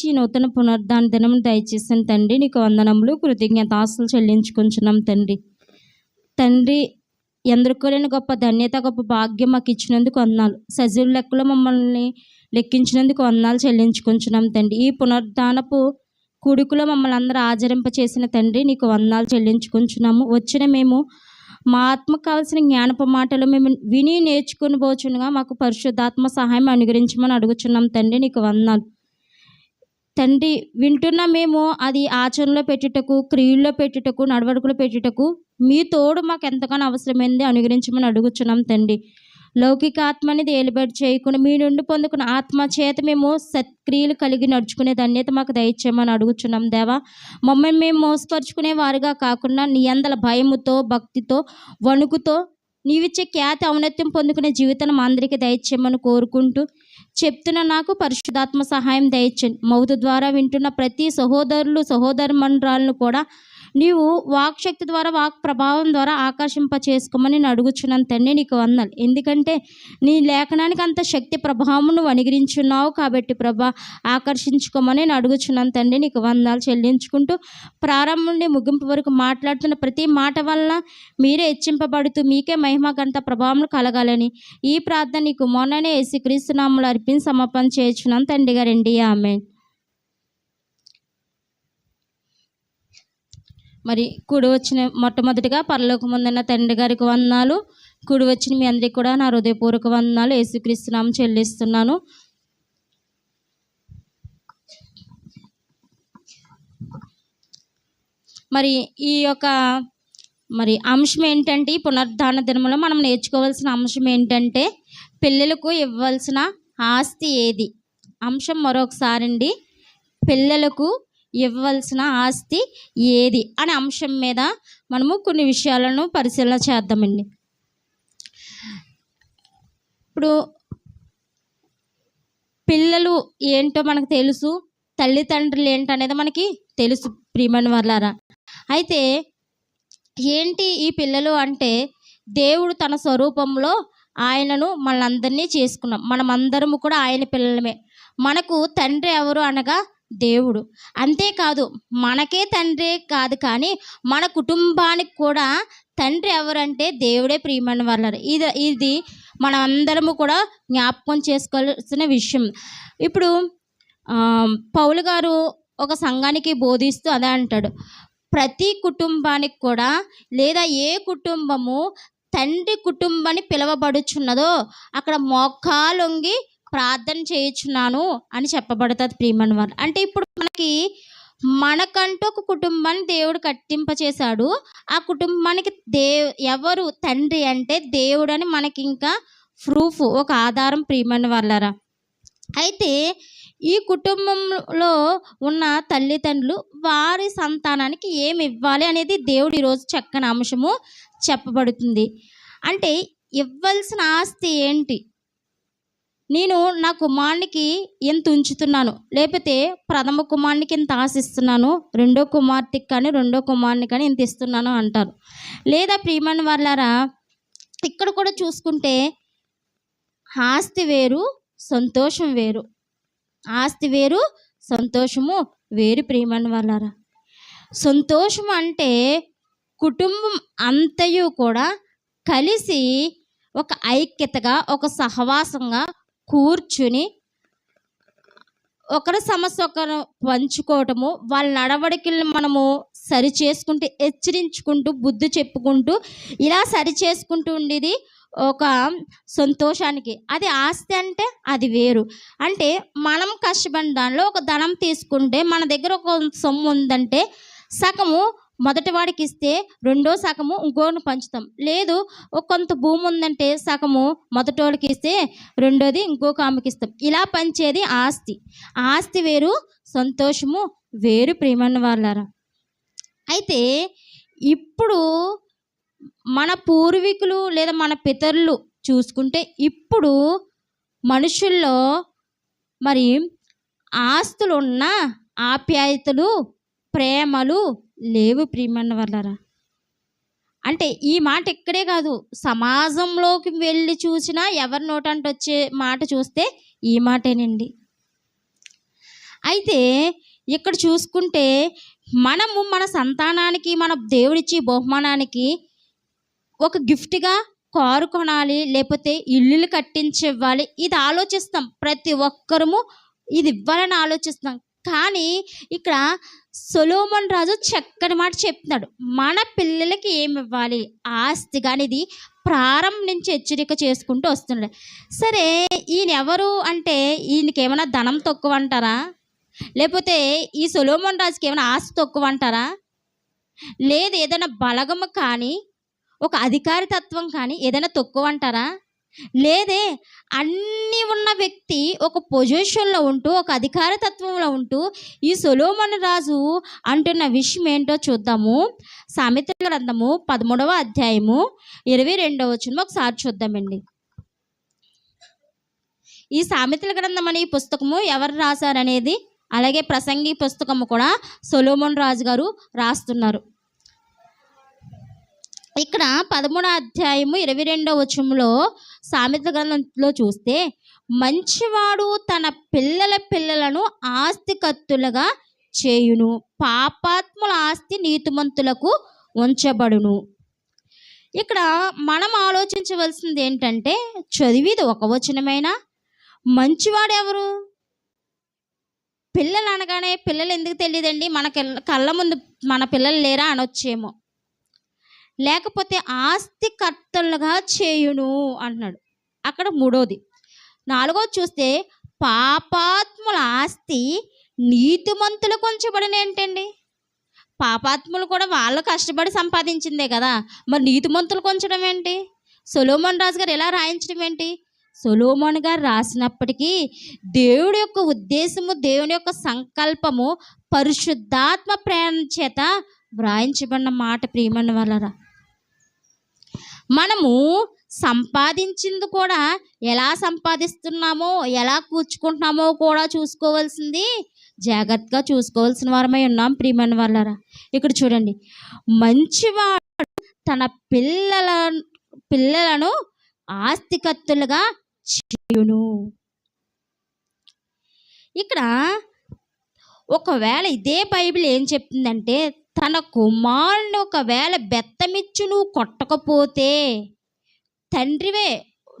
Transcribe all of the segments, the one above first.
నుంచి నూతన పునర్ధాన దినం దయచేసిన తండ్రి నీకు వందనములు కృతజ్ఞతాస్తులు చెల్లించుకుంటున్నాం తండ్రి. తండ్రి ఎందుకోలేని గొప్ప ధన్యత గొప్ప భాగ్యం మాకు ఇచ్చినందుకు వందనాలు. సజీవ లెక్కలో మమ్మల్ని లెక్కించినందుకు వందనాలు చెల్లించుకుంటున్నాం తండ్రి. ఈ పునర్ధానపు కూడుకులో మమ్మల్ని అందరూ ఆచరింప చేసిన తండ్రి నీకు వందనాలు చెల్లించుకుంటున్నాము. వచ్చిన మేము మా ఆత్మకు కావాల్సిన జ్ఞానపు మాటలు మేము విని నేర్చుకుని పోచునుగా మాకు పరిశుద్ధాత్మ సహాయం అనుగ్రహించమని అడుగుచున్నాం తండ్రి నీకు వందనాలు. తండ్రి వింటున్న మేము అది ఆచరణలో పెట్టుటకు క్రియల్లో పెట్టుటకు నడవడుకులు పెట్టుటకు మీ తోడు మాకు ఎంతగానో అవసరమైంది అనుగ్రహించమని అడుగుచున్నాం తండ్రి. లౌకిక ఆత్మ అనేది ఏలుబడి చేయకుండా మీ నుండి పొందుకున్న ఆత్మ చేత మేము సత్క్రియలు కలిగి నడుచుకునే ధన్యత మాకు దయచేయమని అడుగుచున్నాం దేవా. మమ్మల్ని మేము మోసపరుచుకునే వారుగా కాకుండా నీ అందల భయముతో భక్తితో వణుకుతో నీవిచ్చే ఖ్యాతి ఔన్నత్యం పొందుకునే జీవితం మా అందరికీ దయచేయమని కోరుకుంటూ చెప్తున్న నాకు పరిశుద్ధాత్మ సహాయం దయచండి మౌతు ద్వారా వింటున్న ప్రతి సహోదరులు సహోదరు మండరాలను కూడా నీవు వాక్ శక్తి ద్వారా వాక్ ప్రభావం ద్వారా ఆకర్షింప చేసుకోమని నేను అడుగుచున్నాను తండ్రి నీకు వందాలి ఎందుకంటే నీ లేఖనానికి అంత శక్తి ప్రభావం నువ్వు అనుగ్రహించున్నావు కాబట్టి ప్రభా ఆకర్షించుకోమని నేను అడుగుచున్నాను తండ్రి నీకు వందాలు చెల్లించుకుంటూ ప్రారంభం నుండి ముగింపు వరకు మాట్లాడుతున్న ప్రతి మాట వలన మీరే హెచ్చింపబడుతూ మీకే మహిమ గంట ప్రభావం కలగాలని ఈ ప్రార్థన నీకు మొన్ననే యేసుక్రీస్తునాములు అర్పించి సమర్పణ చేయించున్నాను తండ్రి గారండి ఆమె మరి కుడి వచ్చిన మొట్టమొదటిగా పరలోకముందున్న తండ్రి గారికి వందనాలు. కుడి వచ్చిన మీ అందరికీ కూడా నా హృదయపూర్వక వందనాలు. యేసుక్రీస్తునామం చెల్లిస్తున్నాను. మరి ఈ యొక్క మరి అంశం ఏంటంటే ఈ పునరుద్ధాన దినంలో మనం నేర్చుకోవాల్సిన అంశం ఏంటంటే పిల్లలకు ఇవ్వాల్సిన ఆస్తి ఏది? అంశం మరొకసారి అండి పిల్లలకు ఇవ్వవలసిన ఆస్తి ఏది అనే అంశం మీద మనము కొన్ని విషయాలను పరిశీలన చేద్దామండి. ఇప్పుడు పిల్లలు ఏంటో మనకు తెలుసు తల్లిదండ్రులు ఏంటనేది మనకి తెలుసు ప్రియమని వర్లారా. అయితే ఏంటి ఈ పిల్లలు అంటే దేవుడు తన స్వరూపంలో ఆయనను మనందరినీ చేసుకున్నాం. మనమందరము కూడా ఆయన పిల్లలమే. మనకు తండ్రి ఎవరు అనగా దేవుడు. అంతేకాదు మనకే తండ్రి కాదు కానీ మన కుటుంబానికి కూడా తండ్రి ఎవరంటే దేవుడే ప్రియమైన వాళ్ళు ఇది ఇది మనం అందరము కూడా జ్ఞాపకం చేసుకోవాల్సిన విషయం. ఇప్పుడు పౌలు గారు ఒక సంఘానికి బోధిస్తూ అదే అంటాడు. ప్రతి కుటుంబానికి కూడా లేదా ఏ కుటుంబము తండ్రి కుటుంబాన్ని పిలువబడుచున్నదో అక్కడ మోకాలొంగి ప్రార్థన చేయుచున్నాను అని చెప్పబడుతుంది ప్రియమణి వారు అంటే ఇప్పుడు మనకి మనకంటూ ఒక కుటుంబాన్ని దేవుడు కట్టింపచేశాడు. ఆ కుటుంబానికి దే ఎవరు తండ్రి అంటే దేవుడు అని మనకి ఇంకా ప్రూఫ్ ఒక ఆధారం ప్రియమణి వాళ్ళరా అయితే ఈ కుటుంబంలో ఉన్న తల్లిదండ్రులు వారి సంతానానికి ఏమి ఇవ్వాలి అనేది దేవుడు ఈరోజు చక్కని అంశము చెప్పబడుతుంది. అంటే ఇవ్వాల్సిన ఆస్తి ఏంటి? నేను నా కుమారునికి ఎంత ఉంచుతున్నాను? లేకపోతే ప్రథమ కుమారునికి ఇంత ఆశిస్తున్నాను రెండో కుమార్తెకి కానీ రెండో కుమారుని కానీ ఇంత ఇస్తున్నాను అంటారు. లేదా ప్రియమణి వాళ్ళారా ఇక్కడ కూడా చూసుకుంటే ఆస్తి వేరు సంతోషం వేరు. ఆస్తి వేరు సంతోషము వేరు ప్రియమని వాళ్ళారా సంతోషం అంటే కుటుంబం అంతయు కూడా కలిసి ఒక ఐక్యతగా ఒక సహవాసంగా కూర్చుని ఒకరి సమస్య ఒకరు పంచుకోవటము వాళ్ళ నడవడికలను మనము సరి చేసుకుంటూ హెచ్చరించుకుంటూ బుద్ధి చెప్పుకుంటూ ఇలా సరి చేసుకుంటూ ఉండేది ఒక సంతోషానికి. అది ఆస్తి అంటే అది వేరు. అంటే మనం కష్టపడిన దానిలో ఒక ధనం తీసుకుంటే మన దగ్గర ఒక సొమ్ము ఉందంటే సగము మొదటి వాడికి ఇస్తే రెండో సగము ఇంకోను పంచుతాం. లేదు ఒక కొంత భూమి ఉందంటే సగము మొదటి వాడికి ఇస్తే రెండోది ఇంకొక ఆమెకి ఇస్తాం. ఇలా పంచేది ఆస్తి. ఆస్తి వేరు సంతోషము వేరు ప్రేమన్న వాళ్ళారా అయితే ఇప్పుడు మన పూర్వీకులు లేదా మన పితరులు చూసుకుంటే ఇప్పుడు మనుషుల్లో మరి ఆస్తులు ఉన్న ఆప్యాయతలు ప్రేమలు లేవు ప్రియమన్న వాళ్ళరా అంటే ఈ మాట ఇక్కడే కాదు. సమాజంలోకి వెళ్ళి చూసినా ఎవరి నోటంటే వచ్చే మాట చూస్తే ఈ మాటేనండి. అయితే ఇక్కడ చూసుకుంటే మనము మన సంతానానికి మన దేవుడిచ్చి బహుమానానికి ఒక గిఫ్ట్గా కారు కొనాలి లేకపోతే ఇల్లులు కట్టించి ఇవ్వాలి. ఇది ఆలోచిస్తాం. ప్రతి ఒక్కరము ఇది ఇవ్వాలని ఆలోచిస్తాం. కానీ ఇక్కడ సొలోమన్ రాజు చక్కని మాట చెప్తున్నాడు. మన పిల్లలకి ఏమి ఇవ్వాలి ఆస్తి కానీ ఇది ప్రారంభం నుంచి హెచ్చరిక చేసుకుంటూ వస్తున్నాడు. సరే ఈయన ఎవరు అంటే ఈయనకి ఏమైనా ధనం తక్కువ అంటారా? లేకపోతే ఈ సొలోమన్ రాజుకి ఏమైనా ఆస్తి తక్కువ అంటారా? లేదు ఏదైనా బలగము కానీ ఒక అధికారి తత్వం కానీ ఏదైనా తక్కువ అంటారా? లేదే అన్నీ ఉన్న వ్యక్తి ఒక పొజిషన్లో ఉంటూ ఒక అధికార తత్వంలో ఉంటూ ఈ సొలోమన్ రాజు అంటున్న విషయం ఏంటో చూద్దాము. సామెత గ్రంథము పదమూడవ అధ్యాయము ఇరవై రెండవ వచ్చిన ఒకసారి చూద్దామండి. ఈ సామెతల గ్రంథం అనే ఈ పుస్తకము ఎవరు రాశారనేది అలాగే ప్రసంగి పుస్తకము కూడా సొలోమన్ రాజు గారు రాస్తున్నారు. ఇక్కడ పదమూడో అధ్యాయము ఇరవై రెండో వచనంలో సామెత గ్రంథంలో చూస్తే మంచివాడు తన పిల్లల పిల్లలను ఆస్తికత్తులుగా చేయును పాపాత్ముల ఆస్తి నీతిమంతులకు ఉంచబడును. ఇక్కడ మనం ఆలోచించవలసింది ఏంటంటే చదివిది ఒక వచనమైనా మంచివాడు ఎవరు? పిల్లలు అనగానే పిల్లలు ఎందుకు తెలియదండి? మన కళ్ళ- కళ్ళ ముందు మన పిల్లలు లేరా అనొచ్చేమో. లేకపోతే ఆస్తికర్తలుగా చేయును అంటున్నాడు. అక్కడ మూడోది. నాలుగోది చూస్తే పాపాత్ముల ఆస్తి నీతిమంతులకు ఉంచబడిన ఏంటండి? పాపాత్ములు కూడా వాళ్ళు కష్టపడి సంపాదించిందే కదా. మరి నీతిమంతులకు ఉంచడం ఏంటి? సొలోమన్ రాజు గారు ఎలా రాయించడం ఏంటి? సొలోమన్ గారు రాసినప్పటికీ దేవుడి యొక్క ఉద్దేశము దేవుని యొక్క సంకల్పము పరిశుద్ధాత్మ ప్రేరణ చేత వ్రాయించబడిన మాట ప్రియమన్న వాళ్ళరా మనము సంపాదించింది కూడా ఎలా సంపాదిస్తున్నామో ఎలా కూర్చుకుంటున్నామో కూడా చూసుకోవాల్సింది. జాగ్రత్తగా చూసుకోవాల్సిన వారమై ఉన్నాం ప్రియమైన వాళ్ళరా. ఇక్కడ చూడండి. మంచివాడు తన పిల్లల పిల్లలను ఆస్తికత్తులుగా చేయును. ఇక్కడ ఒకవేళ ఇదే బైబిల్ ఏం చెప్తుందంటే తన కుమారుని ఒకవేళ బెత్తమిచ్చు నువ్వు కొట్టకపోతే తండ్రివే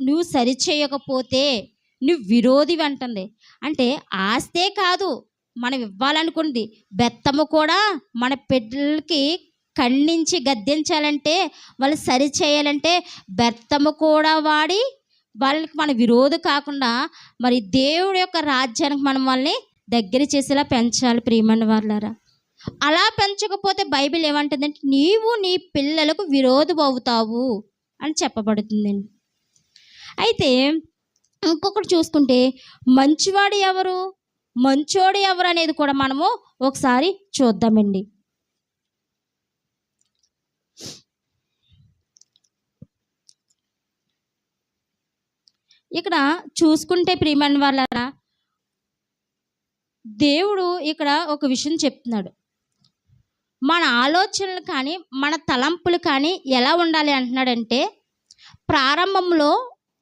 నువ్వు సరిచేయకపోతే నువ్వు విరోధి అంటుంది. అంటే ఆస్తే కాదు మనం ఇవ్వాలనుకుంది. బెత్తము కూడా మన బిడ్డలకి ఖండించి గద్దించాలంటే వాళ్ళు సరి చేయాలంటే బెత్తము కూడా వాడి వాళ్ళకి మన విరోధి కాకుండా మరి దేవుడి యొక్క రాజ్యానికి మనం వాళ్ళని దగ్గర చేసేలా పెంచాలి ప్రియమన్న వాళ్ళారా అలా పెంచకపోతే బైబిల్ ఏమంటుందంటే నీవు నీ పిల్లలకు విరోధం అవుతావు అని చెప్పబడుతుందండి. అయితే ఇంకొకటి చూసుకుంటే మంచివాడు ఎవరు? మంచోడు ఎవరు అనేది కూడా మనము ఒకసారి చూద్దామండి. ఇక్కడ చూసుకుంటే ప్రియమైన వాళ్ళ దేవుడు ఇక్కడ ఒక విషయం చెప్తున్నాడు. మన ఆలోచనలు కానీ మన తలంపులు కానీ ఎలా ఉండాలి అంటున్నాడంటే ప్రారంభంలో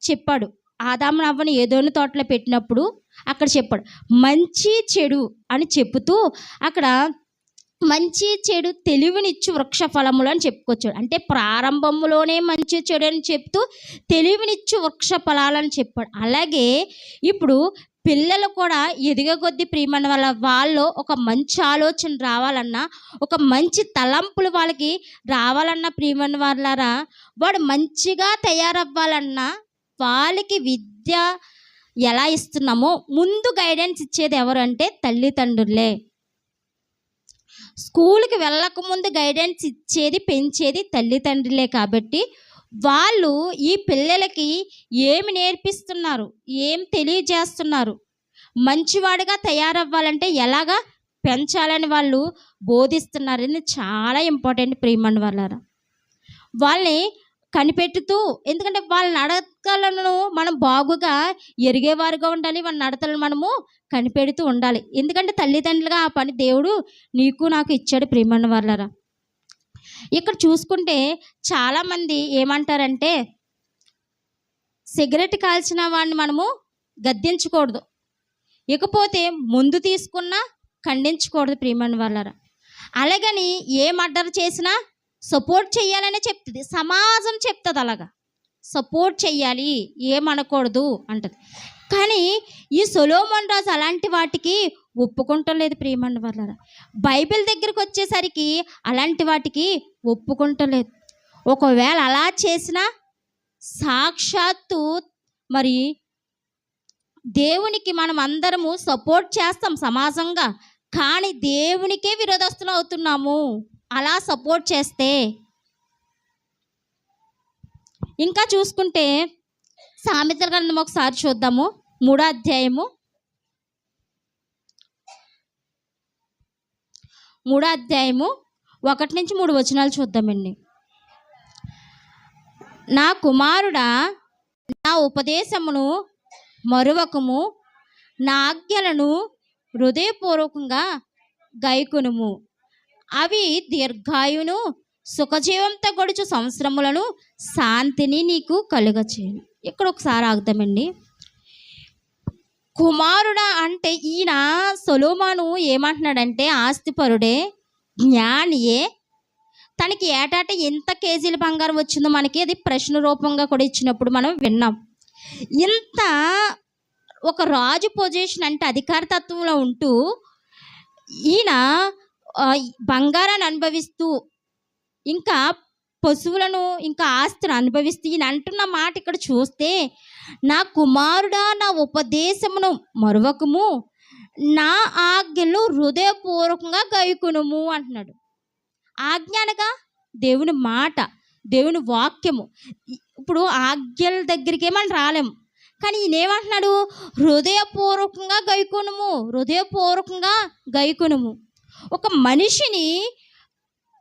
చెప్పాడు. ఆదాము నవ్వని ఏదోని తోటలో పెట్టినప్పుడు అక్కడ చెప్పాడు మంచి చెడు అని చెబుతూ అక్కడ మంచి చెడు తెలివినిచ్చు వృక్ష ఫలములు అని చెప్పుకొచ్చాడు. అంటే ప్రారంభంలోనే మంచి చెడు అని చెప్తూ తెలివినిచ్చు వృక్ష ఫలాలని చెప్పాడు. అలాగే ఇప్పుడు పిల్లలు కూడా ఎదిగే కొద్దీ ప్రియమైన వాళ్ళ వాళ్ళు ఒక మంచి ఆలోచన రావాలన్నా ఒక మంచి తలంపులు వాళ్ళకి రావాలన్న ప్రియమైన వాళ్ళారా వాడు మంచిగా తయారవ్వాలన్నా వాళ్ళకి విద్య ఎలా ఇస్తున్నామో ముందు గైడెన్స్ ఇచ్చేది ఎవరు అంటే తల్లిదండ్రులే. స్కూల్కి వెళ్ళకముందు గైడెన్స్ ఇచ్చేది పెంచేది తల్లిదండ్రులే కాబట్టి వాళ్ళు ఈ పిల్లలకి ఏమి నేర్పిస్తున్నారు? ఏం తెలియజేస్తున్నారు? మంచివాడిగా తయారవ్వాలంటే ఎలాగా పెంచాలని వాళ్ళు బోధిస్తున్నారు ఇది చాలా ఇంపార్టెంట్ ప్రియమండి వాళ్ళారా. వాళ్ళని కనిపెట్టుతూ ఎందుకంటే వాళ్ళ నడకలను మనం బాగుగా ఎరిగేవారుగా ఉండాలి వాళ్ళ నడతలను మనము కనిపెడుతూ ఉండాలి. ఎందుకంటే తల్లిదండ్రులుగా ఆ పని దేవుడు నీకు నాకు ఇచ్చాడు ప్రియమన్న వాళ్ళరా. ఇక్కడ చూసుకుంటే చాలామంది ఏమంటారంటే సిగరెట్ కాల్చిన వాడిని మనము గద్దించకూడదు. ఇకపోతే ముందు తీసుకున్నా ఖండించకూడదు ప్రియమైన వాళ్ళరా అలాగని ఏ మర్డర్ చేసినా సపోర్ట్ చేయాలనే చెప్తుంది. సమాజం చెప్తుంది అలాగా. సపోర్ట్ చేయాలి ఏమనకూడదు అంటది. కానీ ఈ సొలోమన్ రాజు అలాంటి వాటికి ఒప్పుకుంటలేదు ప్రియమండ వాళ్ళ బైబిల్ దగ్గరికి వచ్చేసరికి అలాంటి వాటికి ఒప్పుకుంటలేదు ఒకవేళ అలా చేసినా సాక్షాత్తు మరి దేవునికి మనం అందరము సపోర్ట్ చేస్తాం సమాజంగా కానీ దేవునికే విరోధస్తులు అవుతున్నాము. అలా సపోర్ట్ చేస్తే ఇంకా చూసుకుంటే సామెతల గ్రంథం ఒకసారి చూద్దాము. మూడో అధ్యాయము మూడో అధ్యాయము ఒకటి నుంచి మూడు వచనాలు చూద్దామండి. నా కుమారుడా నా ఉపదేశమును మరువకము నా ఆజ్ఞలను హృదయపూర్వకంగా గైకునుము. అవి దీర్ఘాయును సుఖజీవంతో గడుచు సంవత్సరములను శాంతిని నీకు కలుగచేయను. ఇక్కడ ఒకసారి ఆగుతామండి. కుమారుడా అంటే ఈయన సొలోమాను ఏమంటున్నాడంటే ఆస్తిపరుడే జ్ఞానియే. తనకి ఏటాట ఎంత కేజీల బంగారం వచ్చిందో మనకి అది ప్రశ్న రూపంగా కూడా ఇచ్చినప్పుడు మనం విన్నాం. ఇంత ఒక రాజు పొజిషన్ అంటే అధికారతత్వంలో ఉంటూ ఈయన బంగారాన్ని అనుభవిస్తూ ఇంకా పశువులను ఇంకా ఆస్తిని అనుభవిస్తూ ఈయన అంటున్న మాట ఇక్కడ చూస్తే నా కుమారుడా నా ఉపదేశమును మరొకము నా ఆజ్ఞలు హృదయపూర్వకంగా గైకునుము అంటున్నాడు. ఆజ్ఞ అనగా దేవుని మాట దేవుని వాక్యము. ఇప్పుడు ఆజ్ఞల దగ్గరికే మనం రాలేము. కానీ ఈయన ఏమంటున్నాడు? హృదయపూర్వకంగా గైకునుము హృదయపూర్వకంగా గైకునుము. ఒక మనిషిని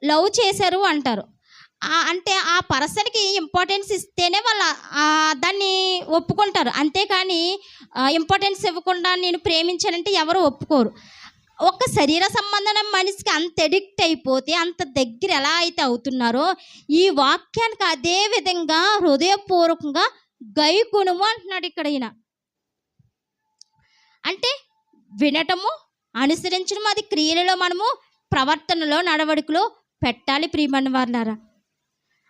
లవ్ చేశారు అంటారు. అంటే ఆ పర్సన్కి ఇంపార్టెన్స్ ఇస్తేనే వాళ్ళ దాన్ని ఒప్పుకుంటారు. అంతేకాని ఇంపార్టెన్స్ ఇవ్వకుండా నేను ప్రేమించానంటే ఎవరు ఒప్పుకోరు. ఒక శరీర సంబంధం మనిషికి అంత ఎడిక్ట్ అయిపోతే అంత దగ్గర ఎలా అయితే అవుతున్నారో ఈ వాక్యానికి అదే విధంగా హృదయపూర్వకంగా గైకొనుము అంటున్నాడు ఇక్కడ ఈయన. అంటే వినటము అనుసరించడం అది క్రియలలో మనము ప్రవర్తనలో నడవడికలో పెట్టాలి ప్రియమని వారులారా.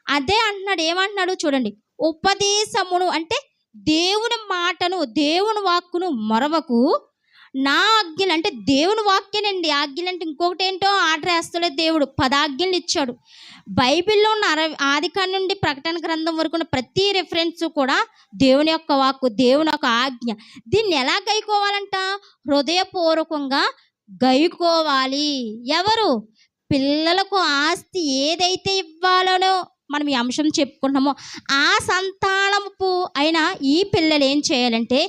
అదే అంటున్నాడు ఏమంటున్నాడు చూడండి. ఉపదేశమును అంటే దేవుని మాటను దేవుని వాక్కును మరవకు నా ఆజ్ఞలు అంటే దేవుని వాక్యనండి. ఆజ్ఞలు అంటే ఇంకొకటి ఏంటో ఆర్డర్ వేస్తలేదు దేవుడు. పదాజ్ఞలు ఇచ్చాడు. బైబిల్లో ఉన్న అర ఆది నుండి ప్రకటన గ్రంథం వరకు ఉన్న ప్రతి రెఫరెన్స్ కూడా దేవుని యొక్క వాక్కు దేవుని యొక్క ఆజ్ఞ. దీన్ని ఎలా గైకోవాలంట? హృదయపూర్వకంగా గైకోవాలి. ఎవరు? పిల్లలకు ఆస్తి ఏదైతే ఇవ్వాలనో మనం ఈ అంశం చెప్పుకుంటున్నామో ఆ సంతానపు అయిన ఈ పిల్లలు ఏం చేయాలంటే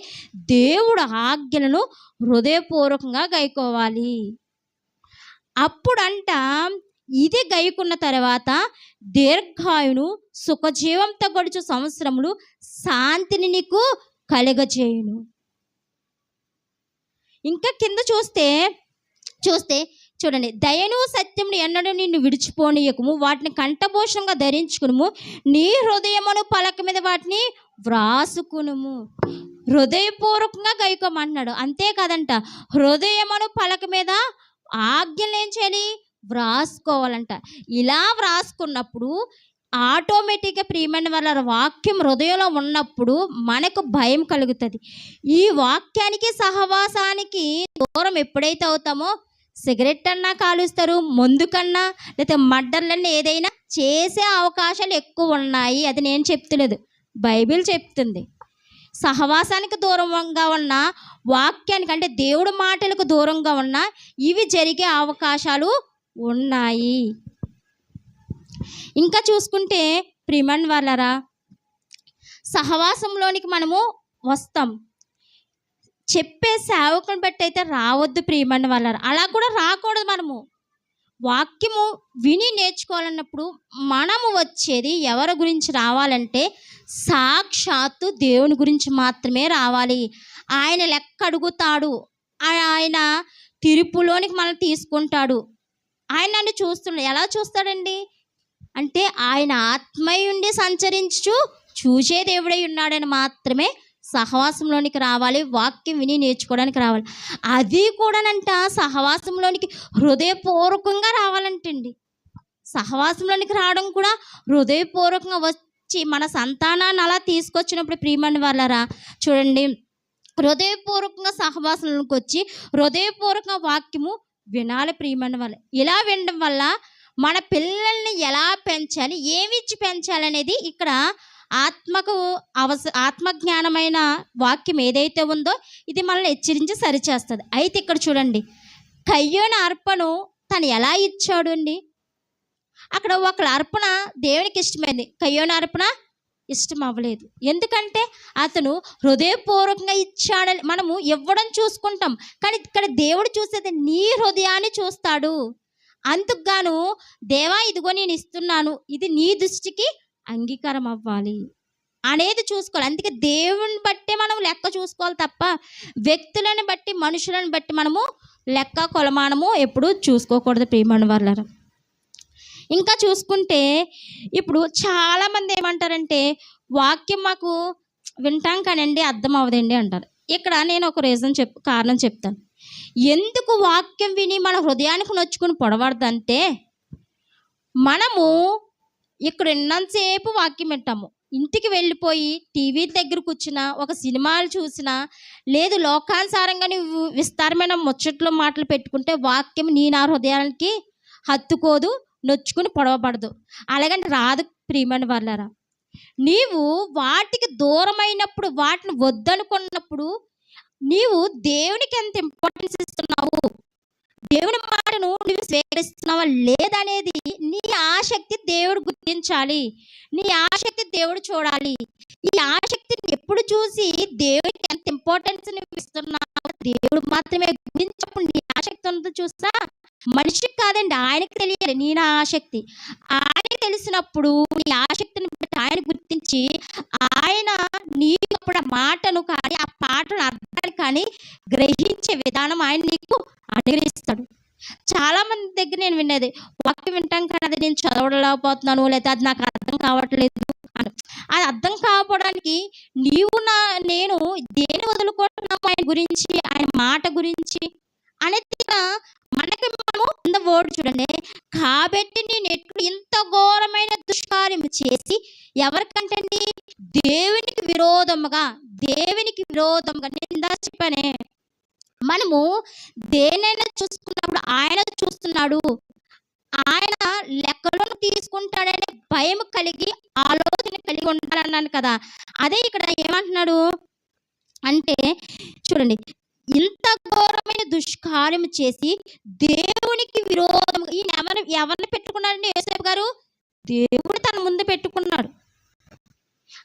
దేవుడు ఆజ్ఞలను హృదయపూర్వకంగా గైకోవాలి. అప్పుడంట ఇది గైకున్న తర్వాత దీర్ఘాయును సుఖజీవంతో గడుచు సంవత్సరములు శాంతిని నీకు కలుగజేయును. ఇంకా కింద చూస్తే చూస్తే చూడండి. దయను సత్యమును ఎన్నడూ నిన్ను విడిచిపోనీయకము. వాటిని కంఠభూషణంగా ధరించుకునుము. నీ హృదయమును పలక మీద వాటిని వ్రాసుకునుము. హృదయపూర్వకంగా గైకోమన్నాడు అంతే కదంట హృదయమును పలక మీద ఆజ్ఞలు ఏం చేయాలి? వ్రాసుకోవాలంట. ఇలా వ్రాసుకున్నప్పుడు ఆటోమేటిక్గా ప్రియమైన వాళ్ళ వాక్యం హృదయంలో ఉన్నప్పుడు మనకు భయం కలుగుతుంది. ఈ వాక్యానికి సహవాసానికి దూరం ఎప్పుడైతే అవుతామో సిగరెట్ అన్నా కాలుస్తారు మందు కన్నా లేకపోతే మడ్డర్లన్నీ ఏదైనా చేసే అవకాశాలు ఎక్కువ ఉన్నాయి అది నేను చెప్తలేదు బైబిల్ చెప్తుంది. సహవాసానికి దూరంగా ఉన్న వాక్యానికి అంటే దేవుడి మాటలకు దూరంగా ఉన్న ఇవి జరిగే అవకాశాలు ఉన్నాయి. ఇంకా చూసుకుంటే ప్రిమన్ వాళ్ళరా సహవాసంలోనికి మనము వస్తాం. చెప్పే సేవకుని బట్టి అయితే రావద్దు ప్రియమని వాళ్ళారు? అలా కూడా రాకూడదు మనము. వాక్యము విని నేర్చుకోవాలన్నప్పుడు మనము వచ్చేది ఎవరి గురించి రావాలంటే సాక్షాత్తు దేవుని గురించి మాత్రమే రావాలి. ఆయన లెక్క అడుగుతాడు. ఆయన తిరుపులోనికి మనం తీసుకుంటాడు. ఆయన నన్ను చూస్తున్నాడు ఎలా చూస్తాడండి? అంటే ఆయన ఆత్మయుండి సంచరించు చూసే దేవుడై ఉన్నాడని మాత్రమే సహవాసంలోనికి రావాలి వాక్యం విని నేర్చుకోవడానికి రావాలి. అది కూడానంట సహవాసంలోనికి హృదయపూర్వకంగా రావాలంటండి. సహవాసంలోనికి రావడం కూడా హృదయపూర్వకంగా వచ్చి మన సంతానాన్ని అలా తీసుకొచ్చినప్పుడు ప్రియమణి వాళ్ళరా చూడండి. హృదయపూర్వకంగా సహవాసంలోకి వచ్చి హృదయపూర్వకంగా వాక్యము వినాలి ప్రియమణి వాళ్ళ. ఇలా వినడం వల్ల మన పిల్లల్ని ఎలా పెంచాలి ఏమి ఇచ్చి పెంచాలి అనేది ఇక్కడ ఆత్మకు అవస ఆత్మజ్ఞానమైన వాక్యం ఏదైతే ఉందో ఇది మనల్ని హెచ్చరించి సరిచేస్తుంది. అయితే ఇక్కడ చూడండి. కయ్యోని అర్పణను తను ఎలా ఇచ్చాడు అండి? అక్కడ ఒకళ్ళ అర్పణ దేవునికి ఇష్టమైంది. కయ్యోని అర్పణ ఇష్టం అవ్వలేదు. ఎందుకంటే అతను హృదయపూర్వకంగా ఇచ్చాడని మనము ఇవ్వడం చూసుకుంటాం. కానీ ఇక్కడ దేవుడు చూసేది నీ హృదయాన్ని చూస్తాడు. అందుకు గాను దేవా ఇదిగో నేను ఇస్తున్నాను. ఇది నీ దృష్టికి అంగీకారం అవ్వాలి అనేది చూసుకోవాలి. అందుకే దేవుని బట్టి మనం లెక్క చూసుకోవాలి తప్ప వ్యక్తులను బట్టి మనుషులను బట్టి మనము లెక్క కొలమానము ఎప్పుడు చూసుకోకూడదు ప్రియమణ వాళ్ళ ఇంకా చూసుకుంటే ఇప్పుడు చాలామంది ఏమంటారంటే వాక్యం మాకు వింటాం కానండి అర్థం అవ్వదండి అంటారు. ఇక్కడ నేను ఒక రీజన్ చెప్ కారణం చెప్తాను. ఎందుకు వాక్యం విని మన హృదయానికి నొచ్చుకుని పొడవడదంటే మనము ఇక్కడ ఉన్నంతసేపు వాక్యం వింటాము. ఇంటికి వెళ్ళిపోయి టీవీ దగ్గర కూర్చున్నా ఒక సినిమాలు చూసినా లేదు లోకానుసారంగా నువ్వు విస్తారమైన ముచ్చట్లో మాటలు పెట్టుకుంటే వాక్యం నీ నా హృదయానికి హత్తుకోదు నొచ్చుకుని పొడవబడదు. అలాగని రాదు ప్రియమని వాళ్ళరా. నీవు వాటికి దూరమైనప్పుడు వాటిని వద్దనుకున్నప్పుడు నీవు దేవునికి ఎంత ఇంపార్టెన్స్ ఇస్తున్నావు? దేవుని మాటను నువ్వు స్వీకరిస్తున్నావా లేదనేది నీ ఆసక్తి దేవుడు గుర్తించాలి. నీ ఆసక్తి దేవుడు చూడాలి. ఈ ఆసక్తిని ఎప్పుడు చూసి దేవుడికి ఎంత ఇంపార్టెన్స్ నువ్వు ఇస్తున్నావు దేవుడు మాత్రమే గుర్తించప్పుడు నీ ఆసక్తి ఉందో చూస్తా? మనిషికి కాదండి ఆయనకి తెలియాలి నీ నా ఆసక్తి. ఆయన తెలిసినప్పుడు నీ ఆసక్తిని ఆయన గుర్తించి ఆయన నీకు అప్పుడు ఆ మాటను కానీ ఆ పాటను అర్థాలు కానీ గ్రహించే విధానం ఆయన నీకు అనుగ్రహిస్తాడు. చాలా మంది దగ్గర నేను వినేది వాక్యం వింటాం కానీ అది నేను చదవలేకపోతున్నాను లేదా అది నాకు అర్థం కావట్లేదు అని. అది అర్థం కాకపోవడానికి నీవు నా నేను దేని వదులుకుంటున్నాము ఆయన గురించి ఆయన మాట గురించి అనేది మనకి మనము వర్డ్ చూడండి. కాబట్టి నేను ఎట్లు ఇంత ఘోరమైన దుష్కార్యం చేసి ఎవరికంటే దేవునికి విరోధముగా దేవునికి విరోధముగా నేను ఇందా చెప్పానే. మనము దేనైనా చూసుకున్నప్పుడు ఆయన చూస్తున్నాడు. ఆయన లెక్కలను తీసుకుంటాడనే భయం కలిగి ఆలోచన కలిగి ఉండాలన్నాను కదా. అదే ఇక్కడ ఏమంటున్నాడు? అంటే చూడండి ఇంత ఘోరమైన దుష్కార్యం చేసి దేవునికి విరోధం ఈయన ఎవరిని ఎవరిని పెట్టుకున్నాడండి యేసేపు గారు? దేవుడు తన ముందు పెట్టుకున్నాడు.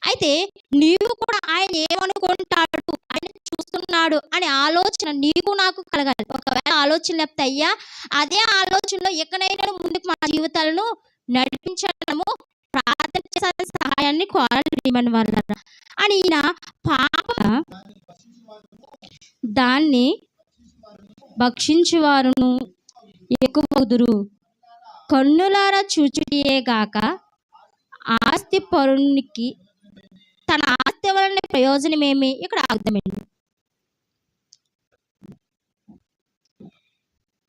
అయితే నీవు కూడా ఆయన ఏమనుకుంటాడు? ఆయన చూస్తున్నాడు అనే ఆలోచన నీకు నాకు కలగాలి. ఒకవేళ ఆలోచన లేకపోతే అయ్యా అదే ఆలోచనలో ఎక్కడైనా ముందుకు మా జీవితాలను నడిపించడము ప్రార్థన చేసే సహాయాన్ని కోరాలి వారి దగ్గర. అని ఈయన పాప దాన్ని భక్షించువారును ఎక్కువదురు కన్నులారా చూచుటియే గాక ఆస్తి పరునికి తన ఆస్తి వలన ప్రయోజనమేమి? ఇక్కడ అర్థమైంది.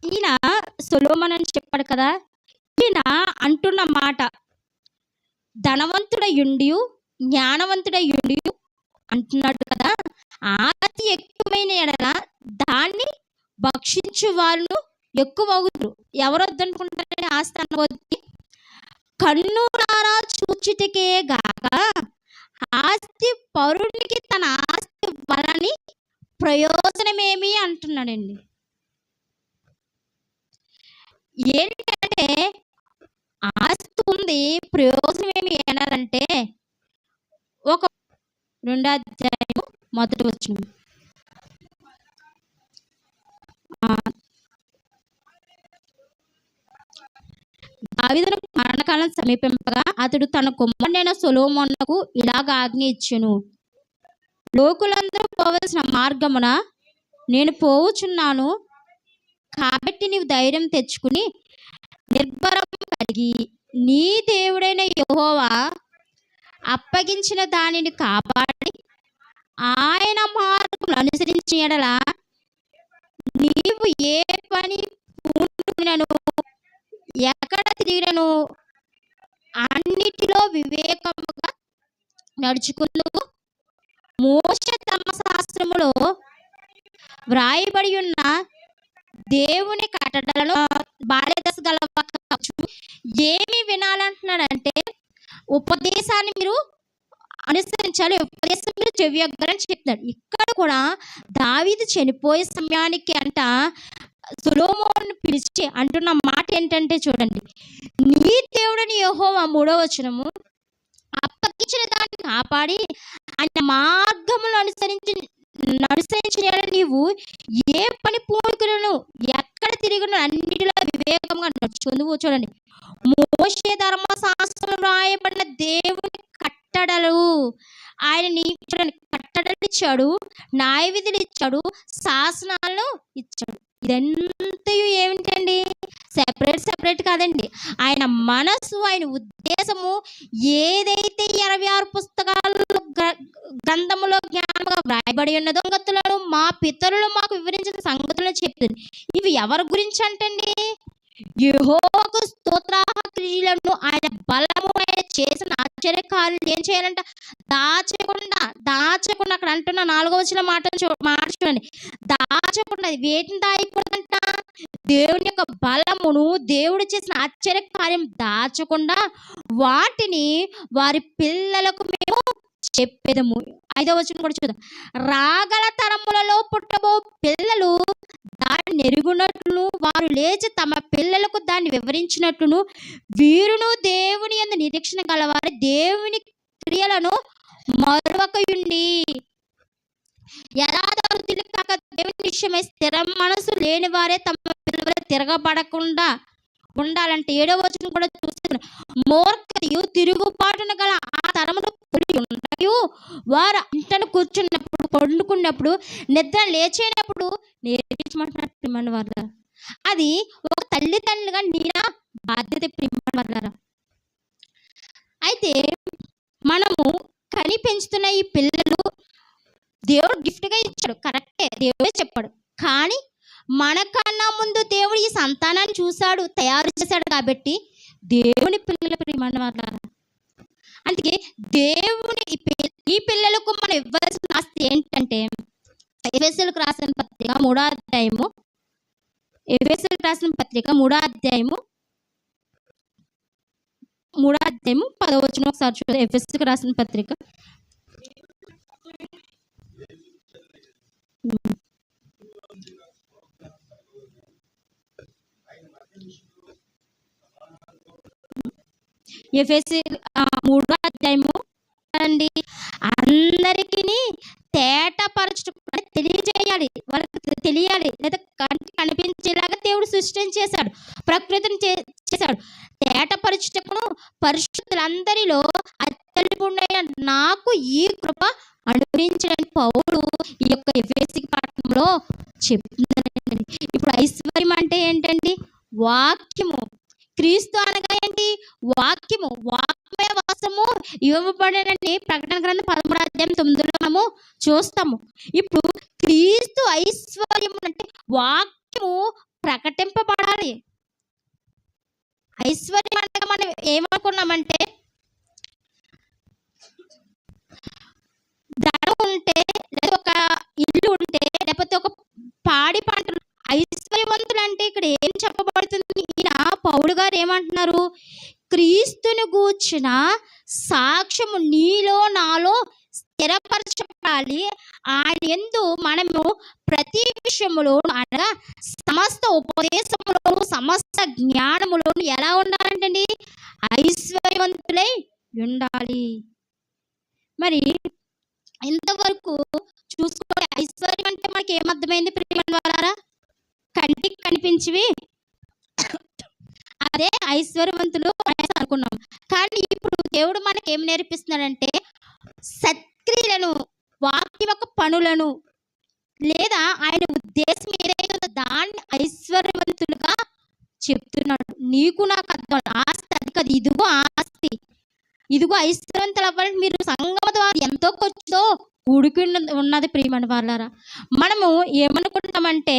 ఈయన సొలోమన్ అని చెప్పాడు కదా. ఈయన అంటున్న మాట ధనవంతుడయుండి జ్ఞానవంతుడయుండి అంటున్నాడు కదా. ఆతి ఎక్కువైన ఎడల దాన్ని భక్షించు వాళ్ళు ఎక్కువ అవుతురు ఎవరు వద్దనుకుంటారని ఆస్తి అనవద్ది కన్నులారా చూచిటికే గాక ఆస్తి పౌరునికి తన ఆస్తి వలని ప్రయోజనమేమి అంటున్నాడండి. ఏంటంటే ఆస్తి ఉంది ప్రయోజనం ఏమి ఏనాలంటే ఒక రెండో అధ్యాయం మొదటి వచ్చిన దావిదను మరణకాలం సమీపింపగా అతడు తన కుమారుడైన సొలోమోనుకు ఇలాగ ఆజ్ఞ ఇచ్చాను. లోకులందరూ పోవలసిన మార్గమున నేను పోవుచున్నాను. కాబట్టి నీవు ధైర్యం తెచ్చుకుని నిర్భరం కలిగి నీ దేవుడైన యహోవా అప్పగించిన దానిని కాపాడి ఆయన మార్గములు అనుసరించి ఎడల నీవు ఏ పని పూనుకునను ఎక్కడ తిరిగినను అన్నిటిలో వివేకముగా నడుచుకుందుకు మోక్ష ధర్మశాస్త్రములో వ్రాయబడి ఉన్న దేవుని కట్టడలను బాల్యదశ గల కావచ్చు ఏమి వినాలంటున్నాడంటే ఉపదేశాన్ని మీరు అనుసరించాలి ఉపదేశం మీరు చెవియొగ్గరని చెప్తున్నాడు ఇక్కడ కూడా దావీదు చనిపోయే సమయానికి అంట సులోమోను పిలిచి అంటున్న మాట ఏంటంటే చూడండి నీ దేవుడిని ఆ మూడో వచనము అప్పగించిన దాన్ని కాపాడి ఆయన మార్గములు అనుసరించి అనుసరించిన నీవు ఏ పని పూనుకులను ఎక్కడ తిరిగిన అన్నిటిలో వివేకంగా నడుచుకుందువు చూడండి. ధర్మ ధర్మశాస్త్రం రాయబడిన దేవుని కట్టడలు ఆయన నీ చూడండి కట్టడలు ఇచ్చాడు న్యాయ విధులు ఇచ్చాడు శాసనాలను ఇచ్చాడు. ఇదంతయు ఏమిటండి? సెపరేట్ సెపరేట్ కాదండి. ఆయన మనసు ఆయన ఉద్దేశము ఏదైతే ఇరవై ఆరు పుస్తకాలు గ్రంథములో జ్ఞానంగా వ్రాయబడి ఉన్న దొంగతులను మా పితరులు మాకు వివరించిన సంగతులను చెప్తుంది. ఇవి ఎవరి గురించి అంటండి యెహోవాకు స్తోత్రాహ క్రియలను ఆయన బలము ఆయన చేసిన ఆశ్చర్యకారులు ఏం చేయాలంట? దాచకుండా దాచకుండా అక్కడ అంటున్న నాలుగో వచ్చిన మాట చూ- మాట చూడండి. దాచకుండా వేటిని దాయకూడదంట? దేవుని యొక్క బలమును దేవుడు చేసిన ఆశ్చర్య కార్యం దాచకుండా వాటిని వారి పిల్లలకు మేము చెప్పేదము. ఐదో వచ్చిన కూడా చూద్దాం. రాగల తరములలో పుట్టబో పిల్లలు దాన్ని నెరుగునట్లును వారు లేచి తమ పిల్లలకు దాన్ని వివరించినట్లును వీరును దేవుని యందు నిరీక్షణ గలవారి దేవుని క్రియలను మరొకయుండి యథార్థులు కాక దేవుని విషయమే స్థిర మనసు లేని వారే తమ పిల్లలు తిరగబడకుండా ఉండాలంటే ఏడో వచనం కూడా చూస్తున్నాం మూర్ఖయు తిరుగుబాటున గల ఆ తరములు ఉండయు వారు అంటను కూర్చున్నప్పుడు పండుకున్నప్పుడు నిద్ర లేచేటప్పుడు నేర్పించమంటున్నట్టు మన వారు అది ఒక తల్లిదండ్రులుగా నీనా బాధ్యత ప్రియమైన అయితే మనము కని పెంచుతున్న ఈ పిల్లలు దేవుడు గిఫ్ట్గా ఇచ్చాడు. కరెక్టే దేవుడే చెప్పాడు. కానీ మనకన్నా ముందు దేవుడు ఈ సంతానాన్ని చూశాడు తయారు చేశాడు కాబట్టి దేవుని పిల్లల ప్రియమైన అందుకే దేవుని ఈ పిల్లలకు మనం ఇవ్వాల్సిన ఆస్తి ఏంటంటే ఎవేసులకు రాసిన పత్రిక మూడో అధ్యాయము ఎవేసులకు రాసిన పత్రిక మూడో అధ్యాయము మూడో అధ్యాయము పదవచ్చును ఒకసారి చూద్దాం. ఎఫెసులకు రాసిన పత్రిక. ఎఫ్ఎస్సి మూడో అధ్యాయము అండి అందరికీ తేటపరచడం అంటే తెలియజేయాలి వాళ్ళకి తె- తెలియాలి లేదా కంటికి కనిపించేలాగా దేవుడు సృష్టించేశాడు ప్రకృతిని చే- చేశాడు తేటపరచుటకును పరిశుద్ధులందరిలో అత్యల్పుడైన నాకు ఈ కృప అనుగ్రహించిన పౌరుడు ఈ యొక్క ఎఫేసి పట్టణంలో చెప్తుందండి ఇప్పుడు ఐశ్వర్యం అంటే ఏంటండి? వాక్యము. క్రీస్తు అనగా ఏంటి? వాక్యము. వాక్య వాసము ఇవ్వబడినని ప్రకటన గ్రంథం పదమూడు అధ్యాయం తొమ్మిదిలో మనము చూస్తాము. ఇప్పుడు క్రీస్తు ఐశ్వర్యం అంటే వాక్యము ప్రకటింపబడాలి. ఐశ్వర్యం అనగా మనం ఏమనుకున్నామంటే ధనం ఉంటే లేదా ఒక ఇల్లు ఉంటే లేకపోతే ఒక పాడి పంటలు ఐశ్వర్యవంతులు అంటే ఇక్కడ ఏం చెప్పబడుతుంది? ఈయన పౌడు గారు ఏమంటున్నారు? క్రీస్తుని గూర్చిన సాక్ష్యము నీలో నాలో స్థిరపరచబడాలి. ఆయన ఎందు మనము ప్రతి విషయములో అనగా సమస్త ఉపదేశములోను సమస్త జ్ఞానములోను ఎలా ఉండాలంటండి? ఐశ్వర్యవంతులై ఉండాలి. మరి ఇంతవరకు చూసుకోవాలి ఐశ్వర్యం అంటే మనకి ఏమర్థమైంది ప్రేమ ద్వారా కంటికి కనిపించివి. అదే ఐశ్వర్యవంతులు అనేసి అనుకున్నాం. కానీ ఇప్పుడు దేవుడు మనకి ఏం నేర్పిస్తున్నాడంటే సత్క్రియలను వాక్యం యొక్క పనులను లేదా ఆయన ఉద్దేశం ఏదైతే దాన్ని ఐశ్వర్యవంతులుగా చెప్తున్నాడు. నీకు నాకు అర్థం ఆస్తి అది కాదు. ఇదిగో ఆస్తి. ఇదిగో ఐశ్వర్యవంతులు అవ్వాలంటే మీరు సంగమ ద్వారా ఎంతో ఖర్చుతో కూడుకుని ఉన్నది ప్రియమని వాళ్ళారా. మనము ఏమనుకుంటామంటే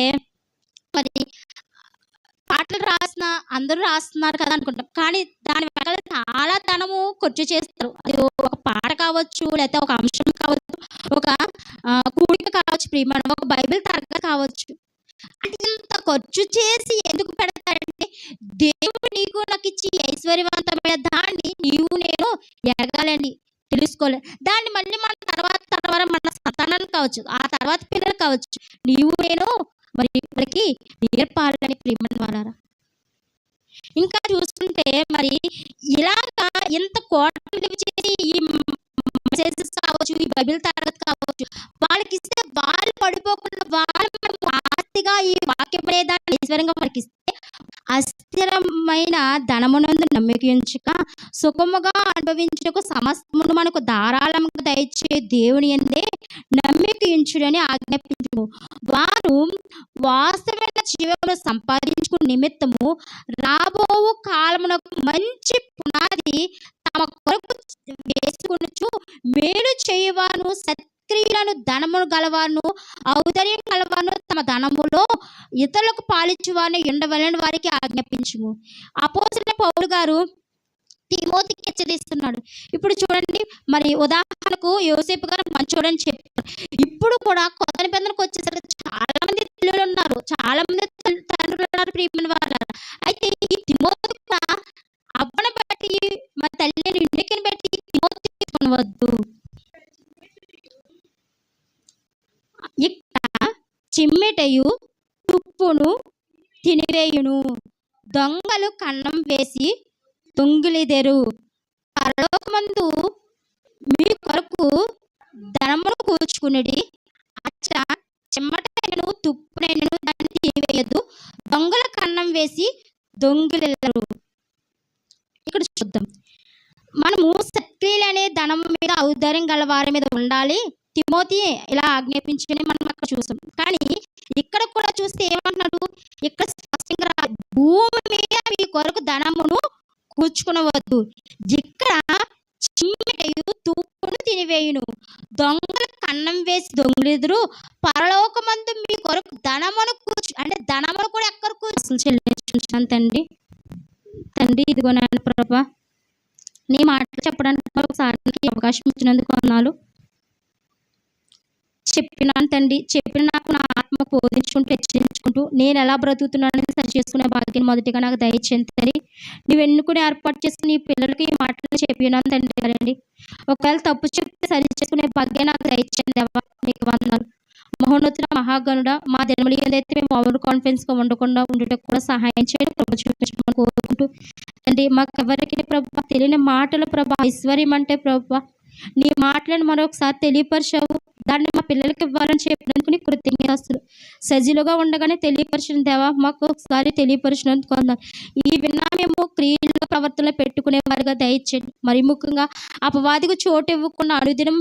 మరి పాటలు రాసిన అందరూ రాస్తున్నారు కదా అనుకుంటాం. కానీ దాని వెనకాల చాలా ధనము ఖర్చు చేస్తారు. అది ఒక పాట కావచ్చు లేకపోతే ఒక అంశం కావచ్చు ఒక కూడిక కావచ్చు ప్రియమైన ఒక బైబిల్ తరగతి కావచ్చు. అంటే ఇంత ఖర్చు చేసి ఎందుకు పెడతారంటే దేవుడు నీకు నాకు ఇచ్చి ఐశ్వర్యవంతమైన దాన్ని నీవు నేను ఎరగాలని తెలుసుకోలే. దాన్ని మళ్ళీ మన తర్వాత తర్వాత మన సంతానాలు కావచ్చు ఆ తర్వాత పిల్లలు కావచ్చు నీవు నేను మరి వాళ్ళకి నేర్పాలని ప్రియమైన వారారా ఇంకా చూసుకుంటే మరి ఇలాగా ఇంత కోటలు చేసి ఈ మెసేజెస్ కావచ్చు ఈ బైబిల్ తరగతి కావచ్చు వాళ్ళకి ఇస్తే వాళ్ళు పడిపోకుండా వాళ్ళు ఆస్తిగా ఈ వాక్యం అనే దాన్ని వారికి ఇస్తే అస్థిరమైన ధనమునందు నమ్మిక ఉంచుక సుఖముగా అనుభవించుటకు సమస్తమును మనకు ధారాళంగా దయచే దేవుని ఎందే నమ్మిక ఉంచుడని వారు వాస్తవమైన జీవమును సంపాదించుకున్న నిమిత్తము రాబో కాలమునకు మంచి పునాది తమ కొరకు వేసుకొనుచు మేలు చేయవాను సత్క్రియలను ధనమును గలవాను ఔదర్యం గలవాను తమ ధనములో ఇతరులకు పాలించువాని ఉండవలని వారికి ఆజ్ఞాపించుము. అపోసిన పౌరుడు గారు తిమోతికి హెచ్చరిస్తున్నాడు. ఇప్పుడు చూడండి మరి ఉదాహరణకు యోసేపు గారు మంచోడని చెప్పారు. ఇప్పుడు కూడా కొత్త నిబంధనకు వచ్చేసరికి చాలా మంది తల్లులు ఉన్నారు. చాలా మంది తండ్రులు ఉన్నారు ప్రియమైన వాళ్ళు అయితే ఈ తిమోతి కూడా అవ్వను బట్టి మా తల్లిని ఇంటికి బట్టి తిమోతి కొనవద్దు ఇక్కడ చిమ్మెటయు తుప్పును తినివేయును దొంగలు కన్నం వేసి దొంగిలిదెరు. పరలోకమందు మీ కొరకు ధనమును కూర్చుకునేది అచ్చ చిమ్మటైనను తుప్పునైనను దాన్ని తీవేయదు దొంగల కన్నం వేసి దొంగిలెల్లరు ఇక్కడ చూద్దాం. మనము సత్క్రియలు అనే ధనం మీద ఔదార్యం గల వారి మీద ఉండాలి. తిమోతి ఇలా ఆజ్ఞాపించని మనం అక్కడ చూసాం కానీ ఇక్కడ కూడా చూస్తే ఏమంటున్నాడు? ఇక్కడ స్పష్టంగా భూమి మీద మీ కొరకు ధనమును కూర్చుకునవద్దు. ఇక్కడ చిమ్మటయు తూపును తినివేయును. దొంగలు కన్నం వేసి దొంగలిదురు. పరలోకమందు మీ కొరకు ధనమును కూర్చు అంటే ధనమును కూడా ఎక్కడ కూర్చు అసలు తండ్రి. తండ్రి ఇదిగో నాయన ప్రభా నీ మాటలు చెప్పడానికి మరొకసారి అవకాశం ఇచ్చినందుకు అన్నాలు చెప్పినాను తండ్రి చెప్పిన నాకు నా ఆత్మ బోధించుకుంటూ హెచ్చరించుకుంటూ నేను ఎలా బ్రతుకుతున్నానని సరి చేసుకునే భాగ్యం మొదటిగా నాకు దయచేయండి. తండ్రి నువ్వు ఎన్నుకుని ఏర్పాటు చేసుకుని పిల్లలకు పిల్లలకి ఈ మాటలు చెప్పినాను తండ్రి తండ్రి ఒకవేళ తప్పు చెప్తే సరి చేసుకునే భాగ్యం నాకు దయచేయండి నీకు వందలు మహోన్నతుల మహాగణుడ మా దినములు ఏదైతే మేము ఓవర్ కాన్ఫిడెన్స్గా ఉండకుండా ఉండటం కూడా సహాయం చేయండి ప్రభు చూపించమని కోరుకుంటూ. తండ్రి మాకు ఎవరికి ప్రభు తెలియని మాటలు ప్రభా ఐశ్వర్యం అంటే ప్రభా నీ మాటలను మరొకసారి తెలియపరిచావు. దాన్ని మా పిల్లలకి ఇవ్వాలని చెప్పినందుకు నీ కృతజ్ఞతలు ఉండగానే తెలియపరిచిన దేవా మాకు ఒకసారి తెలియపరిచినందుకు అందాం ఈ విన్నా మేము క్రియలు ప్రవర్తనలో పెట్టుకునే వారిగా దయచేయండి. మరి ముఖ్యంగా అపవాదికి చోటు ఇవ్వకుండా అనుదినం